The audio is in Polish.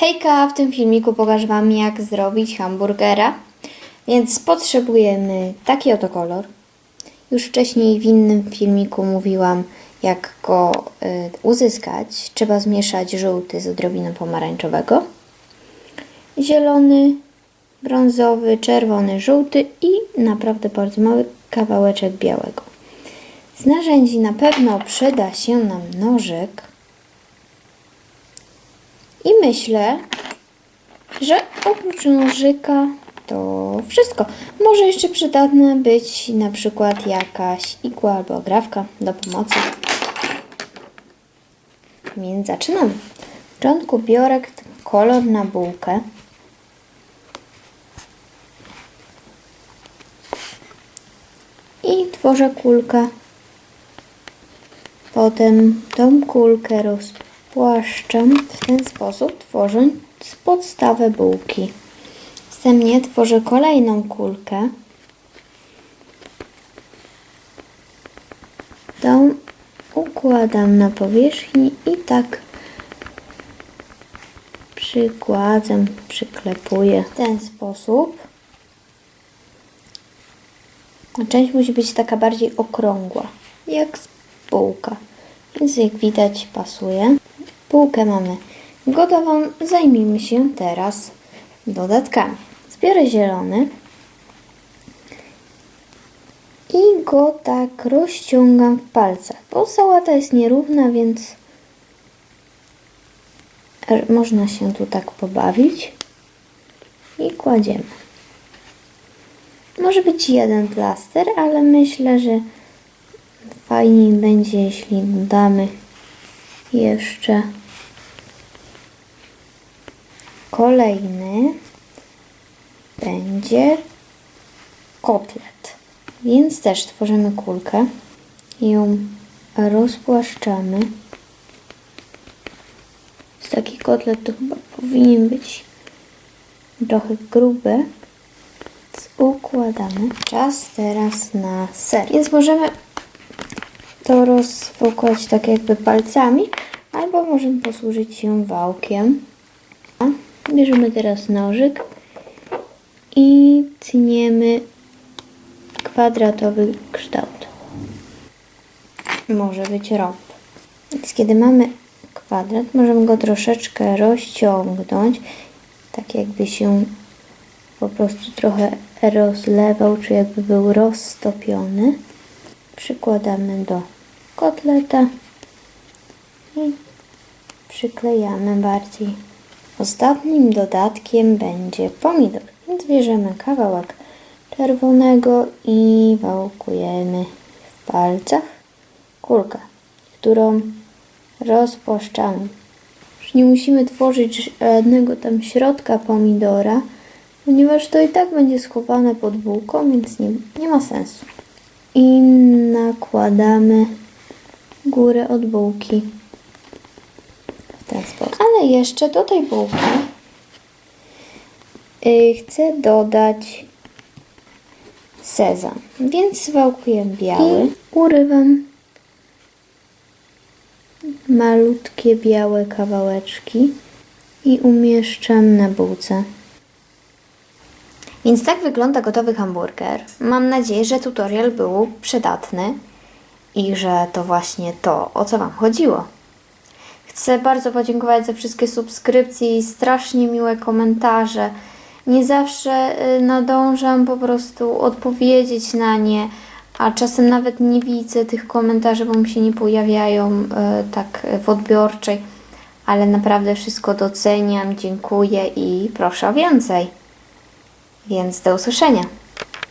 Hejka, w tym filmiku pokażę Wam jak zrobić hamburgera. Więc potrzebujemy taki oto kolor. Już wcześniej w innym filmiku mówiłam jak go y, uzyskać. Trzeba zmieszać żółty z odrobiną pomarańczowego. Zielony, brązowy, czerwony, żółty i naprawdę bardzo mały kawałeczek białego. Z narzędzi na pewno przyda się nam nożyk. I myślę, że oprócz nożyka to wszystko. Może jeszcze przydatne być na przykład jakaś igła albo agrawka do pomocy. Więc zaczynamy. W początku biorę kolor na bułkę. I tworzę kulkę. Potem tą kulkę rozpłaszczam w ten sposób, tworząc podstawę bułki. Następnie tworzę kolejną kulkę. Tą układam na powierzchni i tak przykładam, przyklepuję w ten sposób. Część musi być taka bardziej okrągła, jak bułka. Więc jak widać pasuje. Bułkę mamy gotową. Zajmijmy się teraz dodatkami. Zbiorę zielony i go tak rozciągam w palcach, bo sałata jest nierówna, więc można się tu tak pobawić i kładziemy. Może być jeden plaster, ale myślę, że fajniej będzie, jeśli dodamy jeszcze kolejny będzie kotlet. Więc też tworzymy kulkę i ją rozpłaszczamy. Taki kotlet to chyba powinien być trochę gruby. Układamy. Czas teraz na ser. Więc możemy to rozwokłać tak jakby palcami, albo możemy posłużyć się wałkiem. Bierzemy teraz nożyk i tniemy kwadratowy kształt. Może być rąb. Więc kiedy mamy kwadrat, możemy go troszeczkę rozciągnąć, tak jakby się po prostu trochę rozlewał, czy jakby był roztopiony. Przykładamy do kotleta i przyklejamy bardziej. Ostatnim dodatkiem będzie pomidor, więc bierzemy kawałek czerwonego i wałkujemy w palcach kulkę, którą rozpłaszczamy. Już nie musimy tworzyć żadnego tam środka pomidora, ponieważ to i tak będzie schowane pod bułką, więc nie, nie ma sensu. I nakładamy górę od bułki ten sposób. Ale jeszcze do tej bułki yy, chcę dodać sezam, więc wałkuję biały. I urywam malutkie białe kawałeczki i umieszczam na bułce. Więc tak wygląda gotowy hamburger. Mam nadzieję, że tutorial był przydatny i że to właśnie to, o co Wam chodziło. Chcę bardzo podziękować za wszystkie subskrypcje i strasznie miłe komentarze. Nie zawsze y, nadążam po prostu odpowiedzieć na nie, a czasem nawet nie widzę tych komentarzy, bo mi się nie pojawiają y, tak w odbiorczej, ale naprawdę wszystko doceniam, dziękuję i proszę o więcej. Więc do usłyszenia.